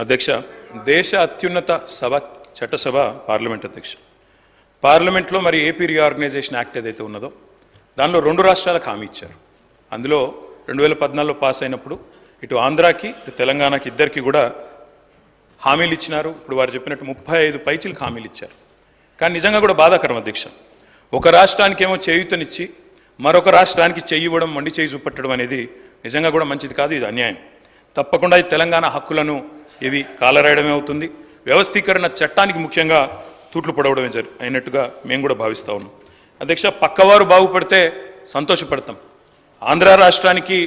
అధ్యక్ష దేశ అత్యున్నత సభ చట్టసభ పార్లమెంట్ అధ్యక్ష. పార్లమెంట్లో మరి ఏపీ రీఆర్గనైజేషన్ యాక్ట్ ఏదైతే ఉన్నదో దానిలో రెండు రాష్ట్రాలకు హామీ ఇచ్చారు. అందులో రెండు వేల పద్నాలుగులో పాస్ అయినప్పుడు ఇటు ఆంధ్రాకి ఇటు తెలంగాణకి ఇద్దరికి కూడా హామీలు ఇచ్చినారు. ఇప్పుడు వారు చెప్పినట్టు ముప్పై ఐదు పైచీలకు హామీలు ఇచ్చారు. కానీ నిజంగా కూడా బాధాకరం అధ్యక్ష. ఒక రాష్ట్రానికేమో చేయూతనిచ్చి మరొక రాష్ట్రానికి చెయ్యి ఇవ్వడం మండి చేయి చూపెట్టడం అనేది నిజంగా కూడా మంచిది కాదు ఇది అన్యాయం. తప్పకుండా ఈ తెలంగాణ హక్కులను ఇది కాలరాయడమే అవుతుంది. వ్యవస్థీకరణ చట్టానికి ముఖ్యంగా తూట్లు పడవడమే జరి అయినట్టుగా మేము కూడా భావిస్తూ ఉన్నాం. అధ్యక్ష పక్కవారు బాగుపడితే సంతోషపడతాం. ఆంధ్ర రాష్ట్రానికి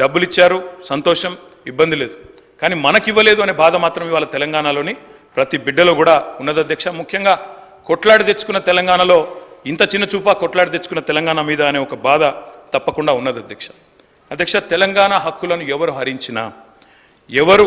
డబ్బులు ఇచ్చారు సంతోషం ఇబ్బంది లేదు. కానీ మనకి ఇవ్వలేదు అనే బాధ మాత్రం ఇవాళ తెలంగాణలోని ప్రతి బిడ్డలో కూడా ఉన్నది అధ్యక్ష. ముఖ్యంగా కొట్లాడి తెచ్చుకున్న తెలంగాణలో ఇంత చిన్న చూపా కొట్లాడి తెచ్చుకున్న తెలంగాణ మీద అనే ఒక బాధ తప్పకుండా ఉన్నది అధ్యక్ష. అధ్యక్ష తెలంగాణ హక్కులను ఎవరు హరించినా ఎవరు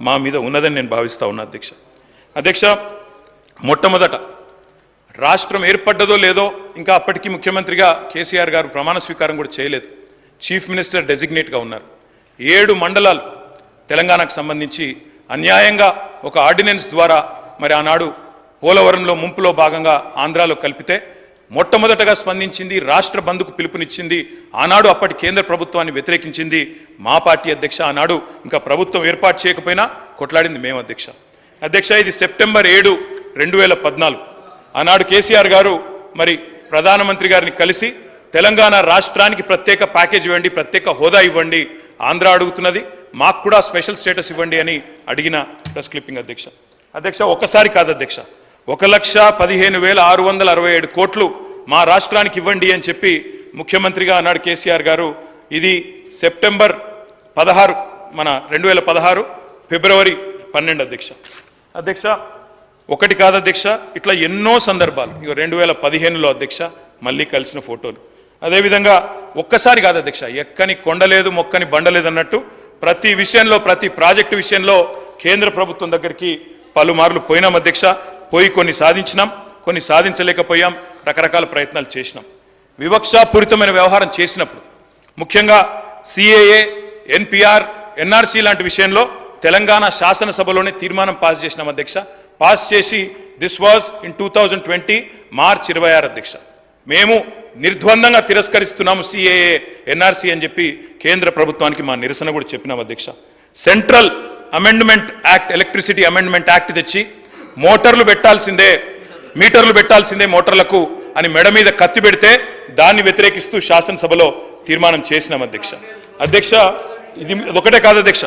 మా మీద ఉన్నదని నేను భావిస్తా ఉన్నా అధ్యక్ష. అధ్యక్ష మొట్టమొదట రాష్ట్రం ఏర్పడ్డదో లేదో ఇంకా అప్పటికీ ముఖ్యమంత్రిగా కేసీఆర్ గారు ప్రమాణ స్వీకారం కూడా చేయలేదు. చీఫ్ మినిస్టర్ డెసిగ్నేట్గా ఉన్నారు. ఏడు మండలాలు తెలంగాణకు సంబంధించి అన్యాయంగా ఒక ఆర్డినెన్స్ ద్వారా మరి ఆనాడు పోలవరంలో ముంపులో భాగంగా ఆంధ్రాలో కలిపితే మొట్టమొదటగా స్పందించింది రాష్ట్ర బంధుకు పిలుపునిచ్చింది ఆనాడు అప్పటి కేంద్ర ప్రభుత్వాన్ని వ్యతిరేకించింది మా పార్టీ అధ్యక్ష ఆనాడు. ఇంకా ప్రభుత్వం ఏర్పాటు చేయకపోయినా కొట్లాడింది మేము అధ్యక్ష. అధ్యక్ష ఇది సెప్టెంబర్ ఏడు రెండు వేల పద్నాలుగు. ఆనాడు కేసీఆర్ గారు మరి ప్రధానమంత్రి గారిని కలిసి తెలంగాణ రాష్ట్రానికి ప్రత్యేక ప్యాకేజ్ ఇవ్వండి ప్రత్యేక హోదా ఇవ్వండి ఆంధ్ర అడుగుతున్నది మాకు కూడా స్పెషల్ స్టేటస్ ఇవ్వండి అని అడిగిన ప్రెస్ క్లిప్పింగ్ అధ్యక్ష. అధ్యక్ష ఒక్కసారి కాదు అధ్యక్ష. ఒక లక్ష పదిహేను వేల ఆరు వందల అరవై ఏడు కోట్లు మా రాష్ట్రానికి ఇవ్వండి అని చెప్పి ముఖ్యమంత్రిగా అన్నాడు కేసీఆర్ గారు. ఇది సెప్టెంబర్ పదహారు మన రెండు వేల పదహారు ఫిబ్రవరి పన్నెండు అధ్యక్ష. అధ్యక్ష. ఒకటి కాదు అధ్యక్ష ఇట్లా ఎన్నో సందర్భాలు. ఇక రెండు వేల పదిహేనులో అధ్యక్ష మళ్ళీ కలిసిన ఫోటోలు. అదేవిధంగా ఒక్కసారి కాదు అధ్యక్ష ఎక్కని కొండలేదు మొక్కని బండలేదు అన్నట్టు ప్రతి విషయంలో ప్రతి ప్రాజెక్టు విషయంలో కేంద్ర ప్రభుత్వం దగ్గరికి పలుమార్లు పోయినాం అధ్యక్ష. పోయి కొన్ని సాధించినాం కొన్ని సాధించలేకపోయాం రకరకాల ప్రయత్నాలు చేసినాం. వివక్షాపూరితమైన వ్యవహారం చేసినప్పుడు ముఖ్యంగా సిఏఏ ఎన్పిఆర్ ఎన్ఆర్సీ లాంటి విషయంలో తెలంగాణ శాసనసభలోనే తీర్మానం పాస్ చేసినాం అధ్యక్ష. పాస్ చేసి this was in two thousand twenty March ఇరవై ఆరు అధ్యక్ష. మేము నిర్ద్వందంగా తిరస్కరిస్తున్నాము సిఏఏ ఎన్ఆర్సీ అని చెప్పి కేంద్ర ప్రభుత్వానికి మా నిరసన కూడా చెప్పినాం అధ్యక్ష. Central amendment act electricity amendment act తెచ్చి మోటార్లు పెట్టాల్సిందే మీటర్లు పెట్టాల్సిందే మోటార్లకు అని మెడ మీద కత్తి పెడితే దాన్ని వ్యతిరేకిస్తూ శాసనసభలో తీర్మానం చేసినాం అధ్యక్ష. అధ్యక్ష ఇది ఒకటే కాదు అధ్యక్ష.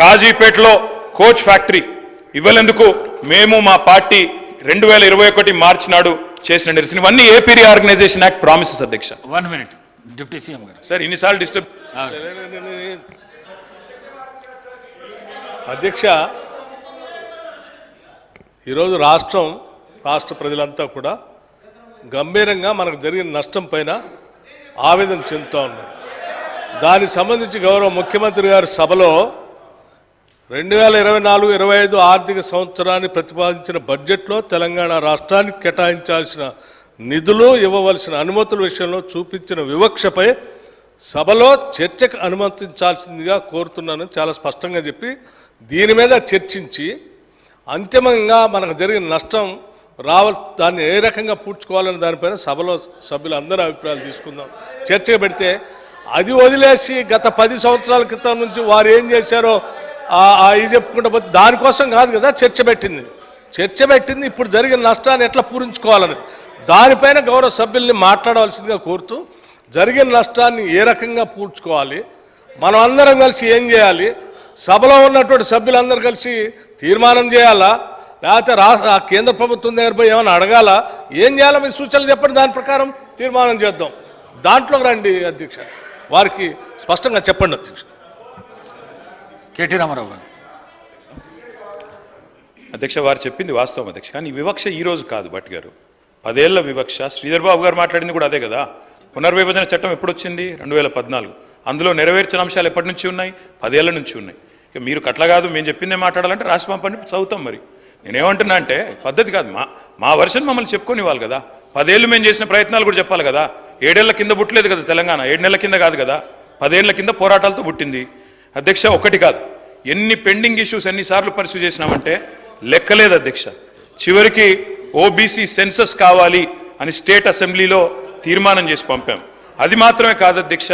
కాజీపేటలో కోచ్ ఫ్యాక్టరీ ఇవ్వలేందుకు మేము మా పార్టీ రెండు వేల ఇరవై ఒకటి మార్చి నాడు చేసిన నిరసన ఇవన్నీ ఏపీ ఆర్గనైజేషన్ యాక్ట్ ప్రామిసెస్ అధ్యక్ష. వన్ మినిట్ డిప్యూటీ సీఎం గారు. సార్ ఇన్నిసార్లు డిస్టర్బ్ అధ్యక్ష ఈరోజు రాష్ట్రం రాష్ట్ర ప్రజలంతా కూడా గంభీరంగా మనకు జరిగిన నష్టం పైన ఆవేదన చెందుతూ ఉన్నారు. దానికి సంబంధించి గౌరవ ముఖ్యమంత్రి గారి సభలో రెండు వేల ఇరవై నాలుగు ఇరవై ఐదు ఆర్థిక సంవత్సరాన్ని ప్రతిపాదించిన బడ్జెట్లో తెలంగాణ రాష్ట్రానికి కేటాయించాల్సిన నిధులు ఇవ్వవలసిన అనుమతుల విషయంలో చూపించిన వివక్షపై సభలో చర్చకు అనుమతించాల్సిందిగా కోరుతున్నానని చాలా స్పష్టంగా చెప్పి దీని మీద చర్చించి అంతిమంగా మనకు జరిగిన నష్టం రావ దాన్ని ఏ రకంగా పూడ్చుకోవాలనే దానిపైన సభలో సభ్యులు అభిప్రాయాలు తీసుకుందాం. చర్చ పెడితే అది వదిలేసి గత పది సంవత్సరాల క్రితం నుంచి వారు ఏం చేశారో ఇది చెప్పుకుంటే పోతే దానికోసం కాదు కదా చర్చ పెట్టింది. చర్చ పెట్టింది ఇప్పుడు జరిగిన నష్టాన్ని ఎట్లా పూరించుకోవాలని దానిపైన గౌరవ సభ్యుల్ని మాట్లాడవలసిందిగా కోరుతూ జరిగిన నష్టాన్ని ఏ రకంగా పూడ్చుకోవాలి మనం అందరం కలిసి ఏం చేయాలి సభలో ఉన్నటువంటి సభ్యులందరూ కలిసి తీర్మానం చేయాలా? లేకపోతే రాష్ట్ర ఆ కేంద్ర ప్రభుత్వం దగ్గర పోయి ఏమైనా అడగాల? ఏం చేయాలో? మీ సూచనలు చెప్పండి. దాని ప్రకారం తీర్మానం చేద్దాం. దాంట్లోకి రండి అధ్యక్ష. వారికి స్పష్టంగా చెప్పండి అధ్యక్ష. కేటీ రామారావు గారు. అధ్యక్ష వారు చెప్పింది వాస్తవం అధ్యక్ష. కానీ వివక్ష ఈ రోజు కాదు భట్ గారు. పదేళ్ళ వివక్ష. శ్రీధర్ బాబు గారు మాట్లాడింది కూడా అదే కదా. పునర్విభజన చట్టం ఎప్పుడు వచ్చింది? రెండు వేల పద్నాలుగు. అందులో నెరవేర్చిన అంశాలు ఎప్పటి నుంచి ఉన్నాయి? పదేళ్ళ నుంచి ఉన్నాయి. ఇక మీరు కట్ల కాదు మేము చెప్పిందే మాట్లాడాలంటే రాసి పంపండి చదువుతాం మరి. నేనేమంటున్నా అంటే పద్ధతి కాదు మా మా వర్షన్ మమ్మల్ని చెప్పుకొని కదా. పదేళ్ళు మేము చేసిన ప్రయత్నాలు కూడా చెప్పాలి కదా. ఏడేళ్ళ కింద పుట్టలేదు కదా తెలంగాణ ఏడు నెలల కింద కాదు కదా. పదేళ్ళ కింద పోరాటాలతో పుట్టింది. అధ్యక్ష ఒకటి కాదు. ఎన్ని పెండింగ్ ఇష్యూస్ ఎన్నిసార్లు పరిస్థితి చేసినామంటే లెక్కలేదు అధ్యక్ష. చివరికి ఓబీసీ సెన్సస్ కావాలి అని స్టేట్ అసెంబ్లీలో తీర్మానం చేసి పంపాం. అది మాత్రమే కాదు అధ్యక్ష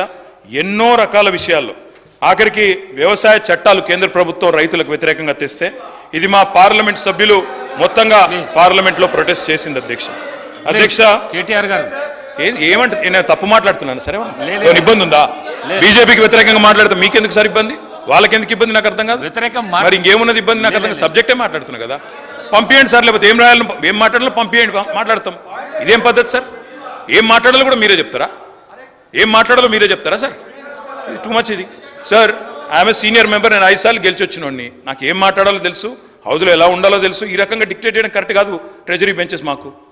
ఎన్నో రకాల విషయాల్లో. ఆఖరికి వ్యవసాయ చట్టాలు కేంద్ర ప్రభుత్వం రైతులకు వ్యతిరేకంగా తెస్తే ఇది మా పార్లమెంట్ సభ్యులు మొత్తంగా పార్లమెంట్లో ప్రొటెస్ట్ చేసింది అధ్యక్ష. అధ్యక్ష? కేటీఆర్ గారు. ఏమంటే నేను తప్పు మాట్లాడుతున్నాను సరే ఇబ్బంది ఉందా? బీజేపీకి వ్యతిరేకంగా మాట్లాడితే మీకెందుకు సార్ ఇబ్బంది? వాళ్ళకెందుకు ఇబ్బంది నాకు అర్థం కాదు? వ్యతిరేకం మరి ఇంకేమున్నది ఇబ్బంది నాకు అర్థం. సబ్జెక్టే మాట్లాడుతున్నా కదా. పంపించండి సార్? లేకపోతే ఏం రాయాలని ఏం మాట్లాడాలో పంపించండి మాట్లాడతాం. ఇదేం పద్ధతి సార్? ఏం మాట్లాడాలో కూడా మీరే చెప్తారా? ఏం మాట్లాడాలో మీరే చెప్తారా సార్? టూ మచ్ ఇది. సార్ ఆమె సీనియర్ మెంబర్ నేను ఐదు సార్లు గెలిచి వచ్చినోడిని నాకు ఏం మాట్లాడాలో తెలుసు హౌజ్లో ఎలా ఉండాలో తెలుసు ఈ రకంగా డిక్టేట్ చేయడం కరెక్ట్ కాదు ట్రెజరీ బెంచెస్ మాకు.